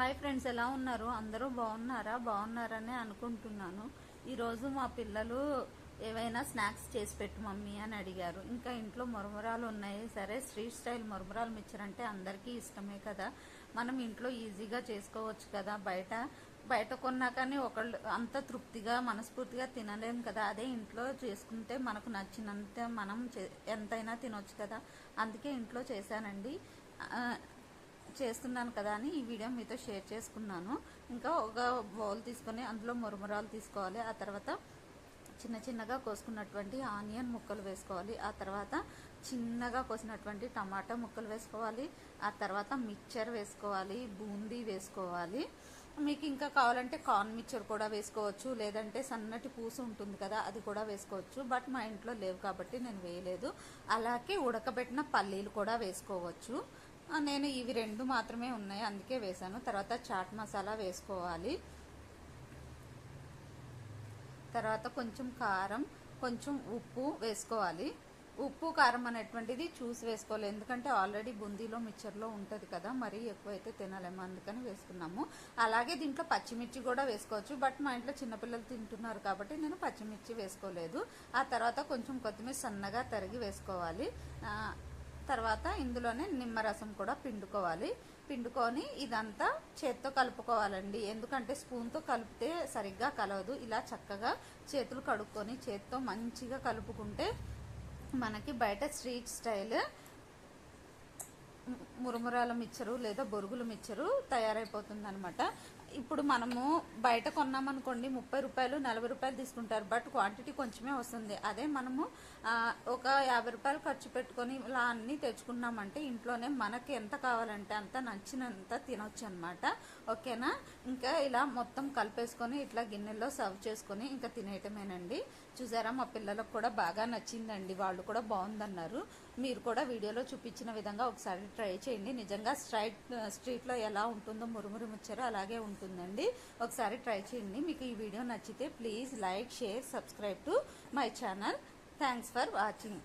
Hi friends ఎలా ఉన్నారు? అందరూ బాగున్నారా? బాగున్నారని అనుకుంటున్నాను. ఈరోజు మా పిల్లలు ఏవైనా స్నాక్స్ చేసి పెట్టు మమ్మీ అని అడిగారు. ఇంకా ఇంట్లో మురమురాలు ఉన్నాయి. సరే స్ట్రీట్ స్టైల్ మురమురాలు మిక్చర్ అంటే అందరికీ ఇష్టమే కదా. మనం ఇంట్లో ఈజీగా చేసుకోవచ్చు కదా. బయట బయట కొన్నా కానీ ఒకళ్ళు అంత తృప్తిగా మనస్ఫూర్తిగా తినలేం కదా. అదే ఇంట్లో చేసుకుంటే మనకు నచ్చినంత మనం చే- ఎంతైనా తినొచ్చు కదా. అందుకే ఇంట్లో చేశానండి. చేస్తున్నాను కదా అని ఈ వీడియో మీతో షేర్ చేసుకున్నాను. ఇంకా ఒక బౌల్ తీసుకొని అందులో మురమురాలు తీసుకోవాలి. ఆ తర్వాత చిన్న చిన్నగా కోసుకున్నటువంటి ఆనియన్ ముక్కలు వేసుకోవాలి. ఆ తర్వాత చిన్నగా కోసినటువంటి టమాటా ముక్కలు వేసుకోవాలి. ఆ తర్వాత మిక్చర్ వేసుకోవాలి. బూందీ వేసుకోవాలి. మీకు ఇంకా కావాలంటే కార్న్ మిక్చర్ కూడా వేసుకోవచ్చు. లేదంటే సన్నటి పూసు ఉంటుంది కదా అది కూడా వేసుకోవచ్చు. బట్ మా ఇంట్లో లేవు కాబట్టి నేను వేయలేదు. అలాగే ఉడకబెట్టిన పల్లీలు కూడా వేసుకోవచ్చు. నేను ఇవి రెండు మాత్రమే ఉన్నాయి అందుకే వేసాను తర్వాత చాట్ మసాలా వేసుకోవాలి. తర్వాత కొంచెం కారం కొంచెం ఉప్పు వేసుకోవాలి. ఉప్పు కారం అనేటువంటిది చూసి వేసుకోవాలి. ఎందుకంటే ఆల్రెడీ బూందీలో మిక్చర్లో ఉంటుంది కదా మరీ ఎక్కువైతే తినలేము అందుకని వేసుకున్నాము. అలాగే దీంట్లో పచ్చిమిర్చి కూడా వేసుకోవచ్చు. బట్ మా ఇంట్లో చిన్నపిల్లలు తింటున్నారు కాబట్టి నేను పచ్చిమిర్చి వేసుకోలేదు. ఆ తర్వాత కొంచెం కొత్తిమీర సన్నగా తరిగి వేసుకోవాలి. తర్వాత ఇందులోనే నిమ్మరసం కూడా పిండుకోవాలి. పిండుకొని ఇదంతా చేత్తో కలుపుకోవాలండి. ఎందుకంటే స్పూన్తో కలిపితే సరిగ్గా కలవదు. ఇలా చక్కగా చేతులు కడుక్కొని చేత్తో మంచిగా కలుపుకుంటే మనకి బయట స్ట్రీట్ స్టైల్ మురమురాల మిచ్చరు లేదా బొరుగుల మిచ్చరు తయారైపోతుంది అనమాట ఇప్పుడు మనము బయట కొన్నామనుకోండి ముప్పై రూపాయలు నలభై రూపాయలు తీసుకుంటారు. బట్ క్వాంటిటీ కొంచెమే వస్తుంది. అదే మనము ఒక యాభై రూపాయలు ఖర్చు పెట్టుకొని ఇలా అన్ని తెచ్చుకున్నామంటే ఇంట్లోనే మనకి ఎంత కావాలంటే అంత నచ్చినంత తినొచ్చు అనమాట ఓకేనా? ఇంకా ఇలా మొత్తం కలిపేసుకొని ఇట్లా గిన్నెల్లో సర్వ్ చేసుకొని ఇంకా తినేయటమేనండి. చూసారా? మా పిల్లలకు కూడా బాగా నచ్చిందండి. వాళ్ళు కూడా బాగుందన్నారు. మీరు కూడా వీడియోలో చూపించిన విధంగా ఒకసారి ట్రై చేయండి. నిజంగా స్ట్రైట్ స్ట్రీట్లో ఎలా ఉంటుందో మురుమురు ముచ్చారో అలాగే ఉంటుంది. ఉంటుందండి. ఒకసారి ట్రై చేయండి. మీకు ఈ వీడియో నచ్చితే please like share subscribe to my channel. Thanks for watching.